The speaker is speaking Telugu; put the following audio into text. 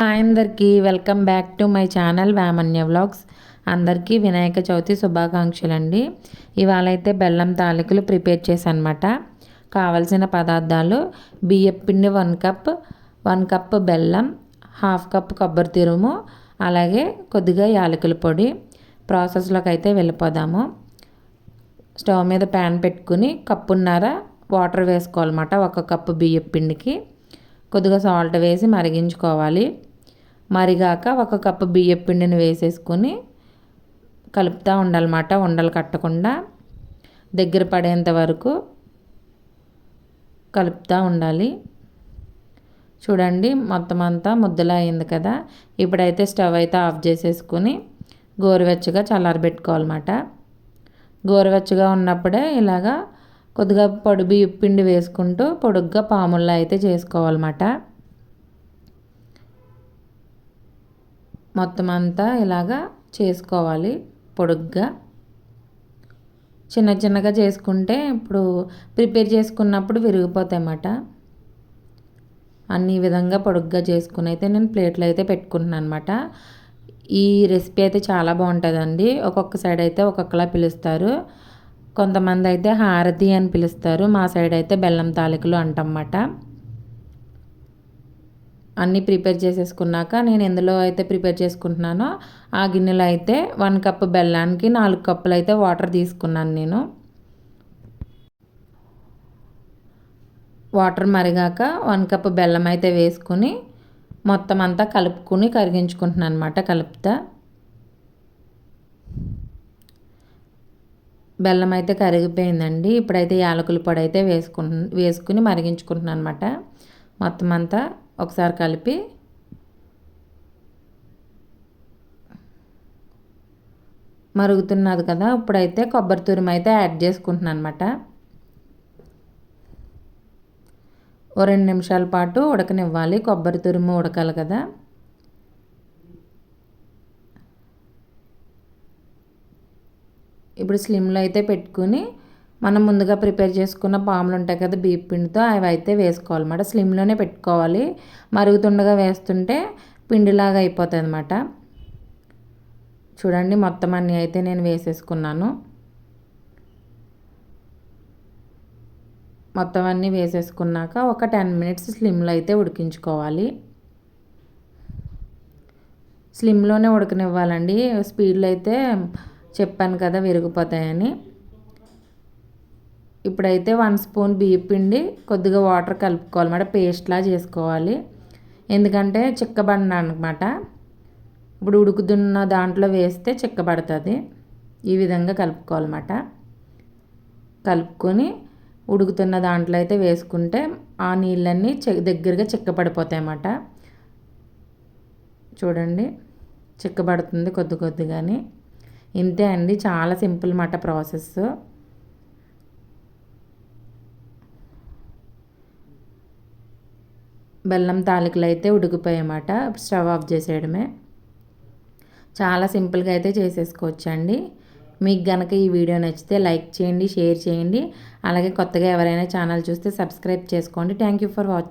హాయ్ అందరికీ welcome back to my channel Vamanya vlogs. అందరికీ వినాయక చవితి శుభాకాంక్షలు అండి ఇవాళ అయితే బెల్లం తాలికలు ప్రిపేర్ చేశానమాట. కావలసిన పదార్థాలు బియ్యపిండి వన్ కప్ వన్ కప్ బెల్లం హాఫ్ కప్ కొబ్బరి తిరుము అలాగే కొద్దిగా యాలకుల పొడి. ప్రాసెస్లోకి అయితే వెళ్ళిపోదాము. స్టవ్ మీద ప్యాన్ పెట్టుకుని కప్పున్నర వాటర్ వేసుకోవాలన్నమాట ఒక కప్పు బియ్యపిండికి కొద్దిగా సాల్ట్ వేసి మరిగించుకోవాలి. మరిగాక ఒక కప్పు బియ్యం పిండిని వేసేసుకొని కలుపుతూ ఉండాలన్నమాట. ఉండలు కట్టకుండా దగ్గర పడేంత వరకు కలుపుతూ ఉండాలి. చూడండి మొత్తం అంతా ముద్దలా అయింది కదా. ఇప్పుడైతే స్టవ్ అయితే ఆఫ్ చేసేసుకుని గోరువెచ్చగా చల్లారబెట్టుకోవాలన్నమాట. గోరువెచ్చగా ఉన్నప్పుడే ఇలాగా కొద్దిగా పొడి బియ్య పిండి వేసుకుంటూ పొడుగ్గా పాముల్లా అయితే చేసుకోవాలన్నమాట. మొత్తం అంతా ఇలాగా చేసుకోవాలి పొడుగ్గా. చిన్న చిన్నగా చేసుకుంటే ఇప్పుడు ప్రిపేర్ చేసుకున్నప్పుడు విరిగిపోతాయి అన్నమాట అన్ని విధంగా పొడుగ్గా చేసుకుని అయితే నేను ప్లేట్లు అయితే పెట్టుకుంటున్నాను అనమాట ఈ రెసిపీ అయితే చాలా బాగుంటుందండి. ఒక్కొక్క సైడ్ అయితే ఒక్కొక్కలా పిలుస్తారు. కొంతమంది అయితే హారతి అని పిలుస్తారు. మా సైడ్ అయితే బెల్లం తాలికలు అంటమాట అన్నీ ప్రిపేర్ చేసేసుకున్నాక నేను ఎందులో అయితే ప్రిపేర్ చేసుకుంటున్నానో ఆ గిన్నెలో అయితే వన్ కప్ బెల్లానికి నాలుగు కప్పులు అయితే వాటర్ తీసుకున్నాను నేను. వాటర్ మరిగాక వన్ కప్ బెల్లం అయితే వేసుకుని మొత్తం అంతా కలుపుకుని కరిగించుకుంటున్నాను అనమాట కలుపుతా. బెల్లం అయితే కరిగిపోయిందండి. ఇప్పుడైతే యాలకుల పొడి అయితే వేసుకు వేసుకుని మరిగించుకుంటున్నాను అనమాట మొత్తం అంతా ఒకసారి కలిపి మరుగుతున్నది కదా ఇప్పుడైతే కొబ్బరి తురుము అయితే యాడ్ చేసుకుంటున్నాను అనమాట ఓ రెండు నిమిషాల పాటు ఉడకనివ్వాలి. కొబ్బరి తురుము ఉడకాలి కదా. ఇప్పుడు స్లిమ్లో అయితే పెట్టుకుని మనం ముందుగా ప్రిపేర్ చేసుకున్న పాములు ఉంటాయి కదా బీప్ పిండితో అవి అయితే వేసుకోవాలన్నమాట. స్లిమ్లోనే పెట్టుకోవాలి. మరుగుతుండగా వేస్తుంటే పిండిలాగా అయిపోతుంది అనమాట చూడండి మొత్తం అన్నీ అయితే నేను వేసేసుకున్నాను. మొత్తం అన్నీ వేసేసుకున్నాక ఒక టెన్ మినిట్స్ స్లిమ్లో అయితే ఉడికించుకోవాలి. స్లిమ్లోనే ఉడకనివ్వాలండి. స్పీడ్లో అయితే చెప్పాను కదా విరిగిపోతాయని. ఇప్పుడైతే వన్ స్పూన్ బియ్యం పిండి కొద్దిగా వాటర్ కలుపుకోవాలన్నమాట పేస్ట్లా చేసుకోవాలి. ఎందుకంటే చిక్కబడిన అనమాట ఇప్పుడు ఉడుకుతున్న దాంట్లో వేస్తే చిక్కబడుతుంది. ఈ విధంగా కలుపుకోవాలన్నమాట. కలుపుకొని ఉడుకుతున్న దాంట్లో అయితే వేసుకుంటే ఆ నీళ్ళన్నీ దగ్గరగా చిక్కబడిపోతాయి అన్నమాట చూడండి. చిక్కబడుతుంది కొద్ది కొద్దిగాని. ఇంతే అండి. చాలా సింపుల్ మాట ప్రాసెస్ బెల్లం తాలికలు అయితే ఉడికిపోయామాట స్టవ్ ఆఫ్ చేసేయడమే. చాలా సింపుల్గా అయితే చేసేసుకోవచ్చండి. మీకు గనక ఈ వీడియో నచ్చితే లైక్ చేయండి షేర్ చేయండి. అలాగే కొత్తగా ఎవరైనా ఛానల్ చూస్తే సబ్స్క్రైబ్ చేసుకోండి. Thank you for watching